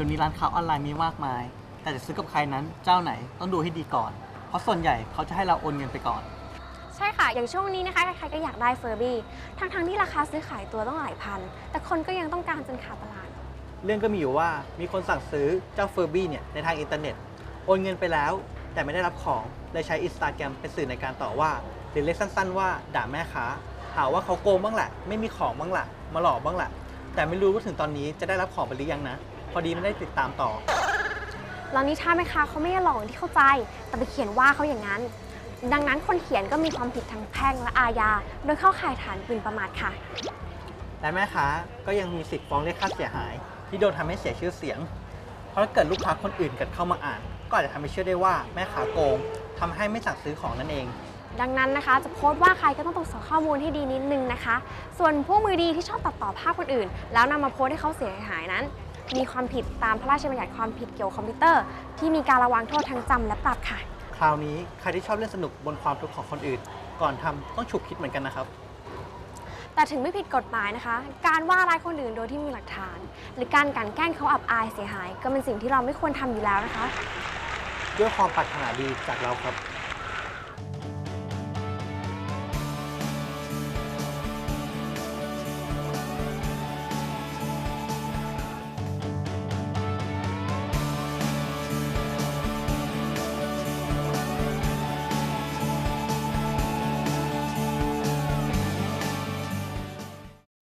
ดี๋ยวนี้ร้านค้าออนไลน์มีมากมาย แต่จะซื้อกับใครนั้นเจ้าไหนต้องดูให้ดีก่อน เพราะส่วนใหญ่เขาจะให้เราโอนเงินไปก่อน ใช่ค่ะ อย่างช่วงนี้นะคะใครๆก็อยากได้เฟอร์บี้ทั้งๆที่ราคาซื้อขายตัวต้องหลายพัน แต่คนก็ยังต้องการจนขาดตลาด เรื่องก็มีอยู่ว่ามีคนสั่งซื้อเจ้าเฟอร์บี้เนี่ยในทางอินเทอร์เน็ตโอนเงินไปแล้ว แต่ไม่ได้รับของเลยใช้อินสตาแกรมเป็นสื่อในการต่อว่าหรือเรียกสั้น ๆ ว่าด่าแม่ค้าหาว่าเขาโกงบ้างแหละ ไม่มีของบ้างแหละมาหลอกบ้างแหละแต่ไม่รู้ว่าถึงตอนนี้จะได้รับของไปหรือยังนะ พอดีไม่ได้ติดตามต่อ แล้วนี่ถ้าแม่ค้าเขาไม่ได้หลอกอย่างที่เข้าใจ แต่ไปเขียนว่าเขาอย่างนั้น ดังนั้นคนเขียนก็มีความผิดทั้งแพ่งและอาญา โดยเข้าข่ายฐานหมิ่นประมาทค่ะ และแม่ค้าก็ยังมีสิทธิ์ฟ้องเรียกค่าเสียหาย ที่โดนทำให้เสียชื่อเสียง เพราะถ้าเกิดลูกค้าคนอื่นเกิดเข้ามาอ่าน ก็อาจจะทำให้เชื่อได้ว่าแม่ค้าโกงทำให้ไม่สั่งซื้อของนั่นเอง ดังนั้นนะคะ จะโพสต์ว่าใครก็ต้องตรวจสอบข้อมูลให้ดีนิดนึงนะคะ ส่วนพวกมือดีที่ชอบตัดต่อภาพคนอื่น แล้วนำมาโพสต์ให้เขาเสียหายนั้น มีความผิดตามพระราชบัญญัติความผิดเกี่ยวกับคอมพิวเตอร์ ที่มีการระวังโทษทั้งจำและปรับค่ะ คราวนี้ใครที่ชอบเล่นสนุกบนความทุกข์ของคนอื่น ก่อนทำต้องฉุกคิดเหมือนกันนะครับ แต่ถึงไม่ผิดกฎหมายนะคะ การว่าร้ายคนอื่นโดยที่มีหลักฐาน หรือการกลันแกล้งเขาอับอายเสียหาย ก็เป็นสิ่งที่เราไม่ควรทำอยู่แล้วนะคะ ด้วยความปรารถนาดีจากเราครับ